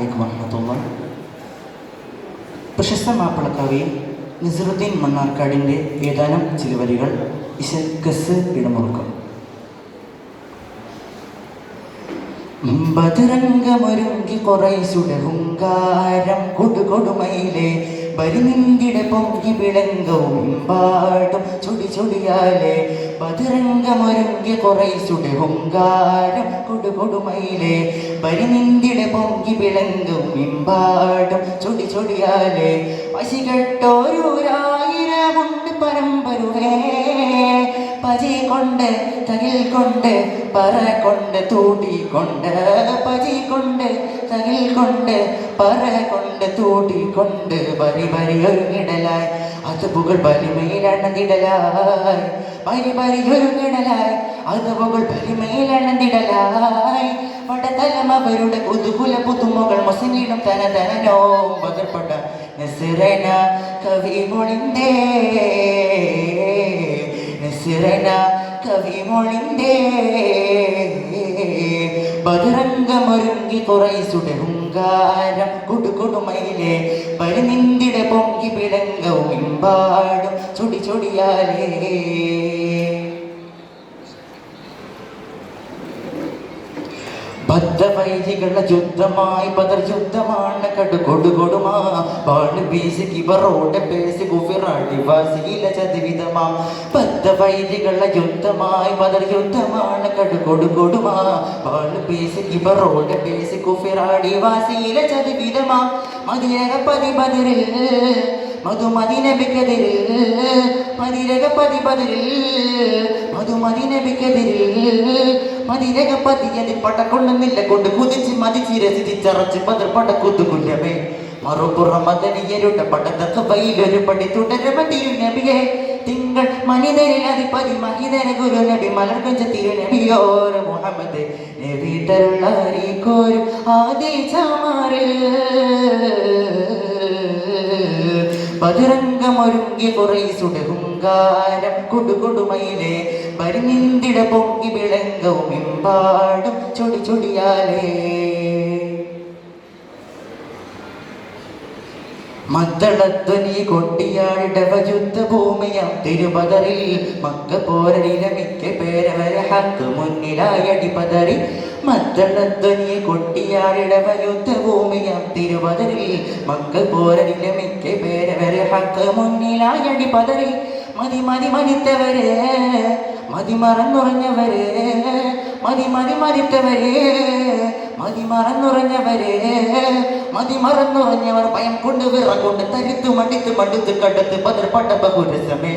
അലൈക്കും വറഹമത്തുള്ള. പ്രശസ്ത മാപ്പിളക്കവി നിസറുദ്ദീൻ മണ്ണാർക്കാടിന്റെ ഏതാനും ചില വരികൾ ഇശൽ ഗസ് ഇടമുറുക്കും. ബദരംഗമൊരുങ്കി കുറൈസുടെ ഹുങ്കാരം കൊടുകൊടുമയിലെ ബലിനിന്തിടെ പൊങ്കി വിളങ്കവും ഇമ്പാടും ചുടി ചുടിയാലെ ബദരംഗമൊരുങ്കി കുറൈസുടെ ഹുങ്കാരം കൊടുകൊടുമയിലെ ബലിനിന്തിടെ പൊങ്കി വിളങ്ങും മിമ്പാടും ചൊടി ചൊടിയാലെ. വശികെട്ടോരൂരായിരമുണ്ട് പരമ്പരുവേ പജി കൊണ്ട് തകിൽ കൊണ്ട് പറ കൊണ്ട് തൂട്ടി കൊണ്ട്. പജി കൊണ്ട് തകിൽ കൊണ്ട് പറ കൊണ്ട് തൂട്ടി കൊണ്ട്. പരി ബരി ഒരുങ്ങിടലായി അത് പുകൾ ബലിമയിലണന്നിടലായി ബരി പരി ഒരുങ്ങിടലായി അത് പുകൾ ബലിമയിലണന്നിടലായി പടതലം അവരുടെ കുതുകുല പുതുമകൾ മുസ്ലിം തന തനനോ പകർപ്പെട്ട. നസിറന കവി മൊളിന്തേ നസിറന കവി മൊളിന്തേ ബദരംഗമൊരുങ്ങി കുറൈസുടെ ഹുങ്കാരം കൊടുകൊടുമയിലെ പരിനിന്തിട പൊങ്കി പിടങ്കവും ഇമ്പാടും ചൊടി ചൊടിയാലേ. ബദ്ധവൈദികളുടെ യുദ്ധമായി പതർ യുദ്ധമാണ് കടുകൊടുകൊടുമാ പാട് ബീസി കിബറോടെ പേസി കുഫിറാടി വാസിയില ചതിവിധമാ. ബദ്ധവൈദികളുടെ യുദ്ധമായി പതർ യുദ്ധമാണ് കടുകൊടുകൊടുമാ പാട് ബീസി കിബറോടെ പേസി കുഫിറാടി വാസിയില ചതിവിധമാ. മതിയക പതി ബദറിൽ മധുമതി നബിക്കെതിരിൽ മതിരക പതി ബദറിൽ മധുമതി മതിരക പതിയതി പടക്കൊള്ളുന്നില്ല കൊണ്ട് കുതിച്ച് മതിച്ച് രസിച്ചറച്ച് പതിർ പടക്കുത്തുകുല്ലമേ മറുപുറമതനിയരുടെ പടത്തക്ക വയിലൊരു പടി തുടരമതിയു നബിയെ തിങ്കൾ മനിതരിൽ അധിപതി മഹിതന ഗുരു നബി മലർക്കഞ്ച തിരുനബിയോര മുഹമ്മദ്. നബി തരുള്ളാരിക്കോരും ആദി ചമാറിൽ. ബദരംഗമൊരുങ്ങി കുറൈസുടെ ഹുങ്കാരം കൊടുകൊടുമയിലെ പരിനിന്തിട പൊങ്ങി വിളങ്കവും എമ്പാടും ചൊടി ചൊടിയാലേ. മദ്ദളധ്വനി കൊട്ടിയാടിടവ യുദ്ധഭൂമിയാം തിരുപതറിൽ മക്ക പോരടില മിക്ക പേരവരെ ഹക്ക് മുന്നിലായടി പതറി മദ്ദളധ്വനി കൊട്ടിയാടിടവ യുദ്ധഭൂമിയാം തിരുപതറിൽ മക്ക പോരടില മിക്ക പേരവരെ ഹക്ക് മുന്നിലായടി പതറി മതി മതി മതിത്തവരെ മതി മറന്നുറഞ്ഞവരെ മതി മതി മരിത്തവരെ മതി മറന്നുറഞ്ഞവരെ മതി മറന്നുറഞ്ഞവർ ഭയം കൊണ്ട് വിറകൊണ്ട് തരുത്തു മടിത്ത് മടുത്ത് കടുത്ത് പതിർപട്ട ബഹുരസമേ.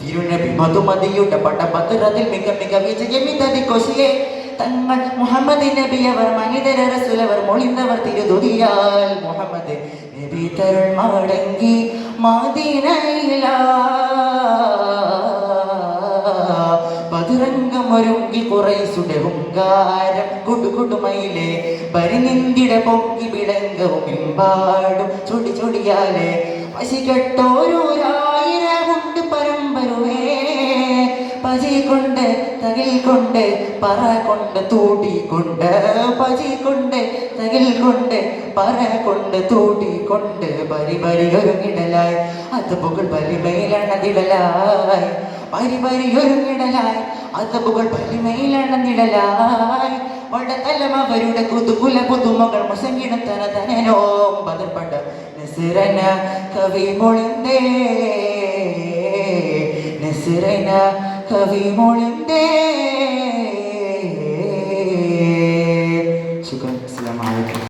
തിരുനബി മധുമതിയുടെ പട്ട പതിറതിൽ മിക മിക വിജയമിതതി കൊശിയെ. തങ്ങൾ മുഹമ്മദ് നബി അവർ മനിതര റസുലവർ മൊളിന്തവർ തിരുതുതിയാൽ മുഹമ്മദ് നബി തരുൾ മടങ്ങി മാദീനയിലാ. പതിരംഗമൊരുങ്ങി കുറൈസുടെ ഹുങ്കാരം കൊടുകൊടുമയിലെ പരിനിന്തിട പൊങ്കി വിളങ്കവും ഇമ്പാടും ചുടി ചുടിയാലെ പശികെട്ടോരോരായിരമുണ്ട് പരമ്പരുവേ പജി കൊണ്ട് തകിൽ കൊണ്ട് പറ കൊണ്ട് തൂട്ടിക്കൊണ്ട് പജി കൊണ്ട് തകിൽ കൊണ്ട് പറ കൊണ്ട് തൂട്ടിക്കൊണ്ട് പരി പരി ഒരുങ്ങിടലായി അത് പുകൾ പരിമയിലണതിടലായി പരി പരി ഒരുങ്ങിടലായി അത് പുകൾ പരിമയിലണതിടലായി വടതലം അവരുടെ കുതുകുല പുതുമകൾ മുസങ്ങിടം തന ബദർപട നസിറന കവി മൊളിന്തേ നസിറന കവി മൊളിന്തേ